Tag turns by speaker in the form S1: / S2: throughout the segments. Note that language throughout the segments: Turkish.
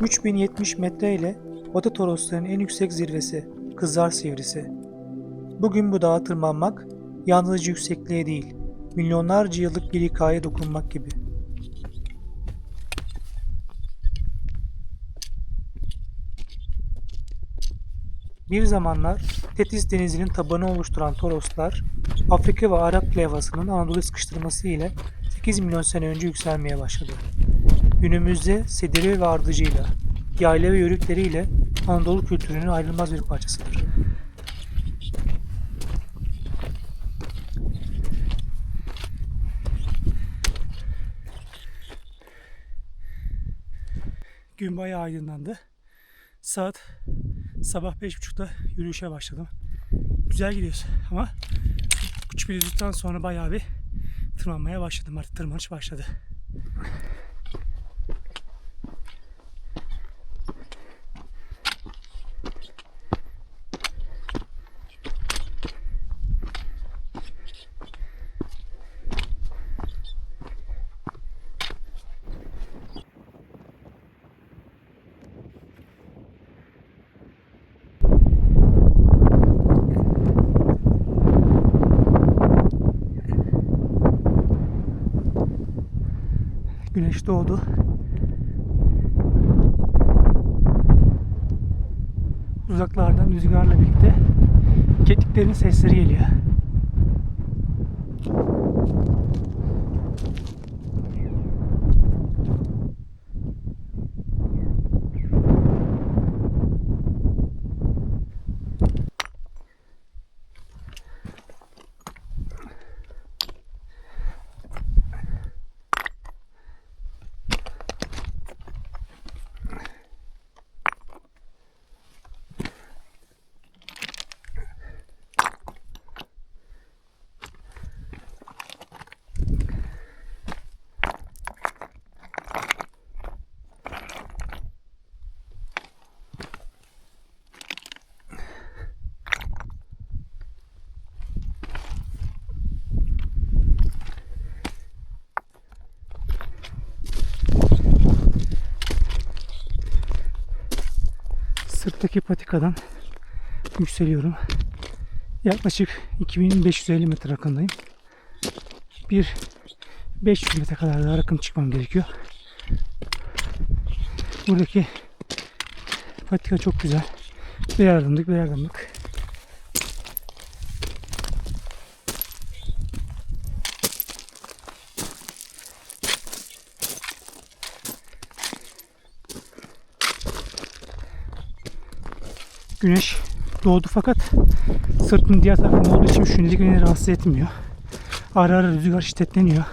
S1: 3070 metre ile Batı Torosların en yüksek zirvesi Kızlar Sivrisi. Bugün bu dağa tırmanmak yalnızca yüksekliğe değil, milyonlarca yıllık bir hikayeye dokunmak gibi. Bir zamanlar Tetis denizinin tabanı oluşturan Toroslar, Afrika ve Arap levhasının Anadolu sıkıştırması ile 8 milyon sene önce yükselmeye başladı. Günümüzde sediri ve ardıcıyla, yayla ve yörükleriyle Anadolu kültürünün ayrılmaz bir parçasıdır. Gün bayağı aydınlandı. Saat sabah 5.30'da yürüyüşe başladım. Güzel gidiyoruz ama küçük bir düzlükten sonra bayağı bir tırmanmaya başladım. Artık tırmanış başladı. Güneş doğdu. Uzaklardan rüzgarla birlikte kekliklerin sesleri geliyor. Sırttaki patikadan yükseliyorum. Yaklaşık 2550 metre rakımdayım. Bir 500 metre kadar daha rakım çıkmam gerekiyor. Buradaki patika çok güzel. Bir adımlık bir adımlık. Güneş doğdu fakat sırtının diğer tarafında olduğu için şimdilik beni rahatsız etmiyor. Ara ara rüzgar şiddetleniyor.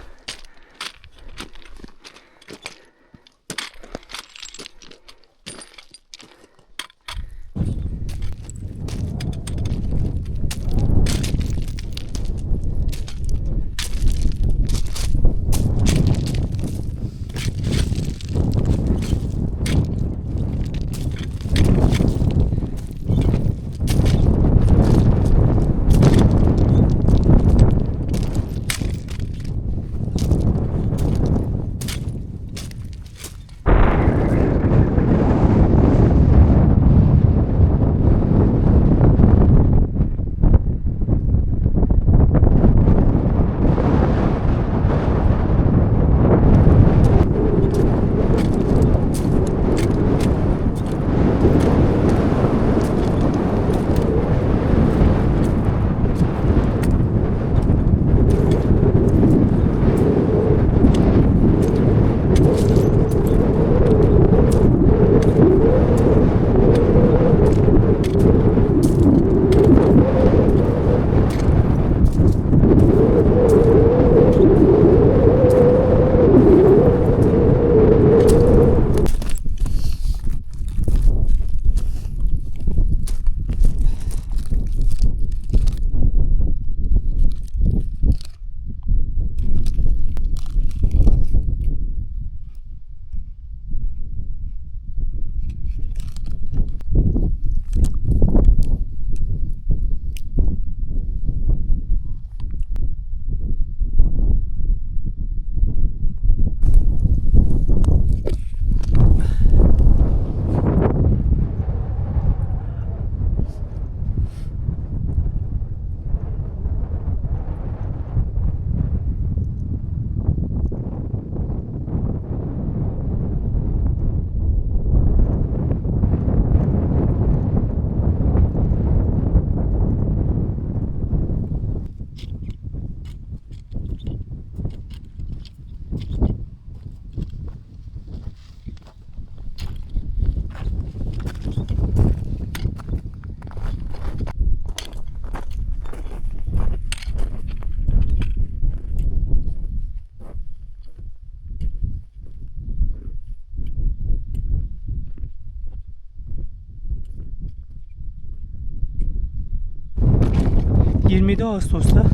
S2: 27 Ağustos'ta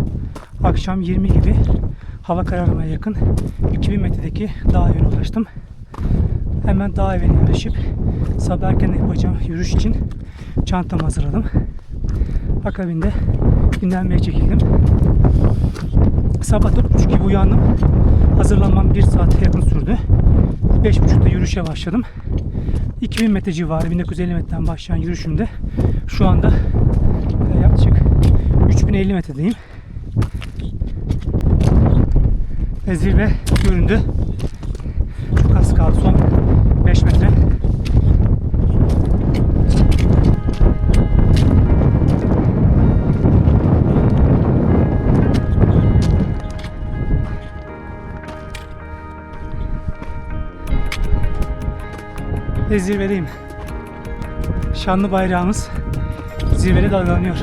S2: akşam 20 gibi hava kararmaya yakın 2000 metredeki dağ evine ulaştım. Hemen dağ evine yerleşip sabah erken yapacağım yürüyüş için çantamı hazırladım. Akabinde dinlenmeye çekildim. Sabah 4.30 gibi uyandım. Hazırlanmam 1 saate yakın sürdü. 5.30'da yürüyüşe başladım. 2000 metre civarı 1950 metreden başlayan yürüyüşümde şu anda e, yaklaşık 3050 metredeyim. Ve zirve göründü. Çok az kaldı son 5 metre. Ve zirvedeyim. Şanlı bayrağımız zirvede dalgalanıyor.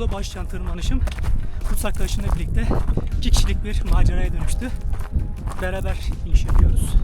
S2: Sola başlayan tırmanışım Kurs arkadaşımla birlikte iki kişilik bir maceraya dönüştü. Beraber iniş yapıyoruz.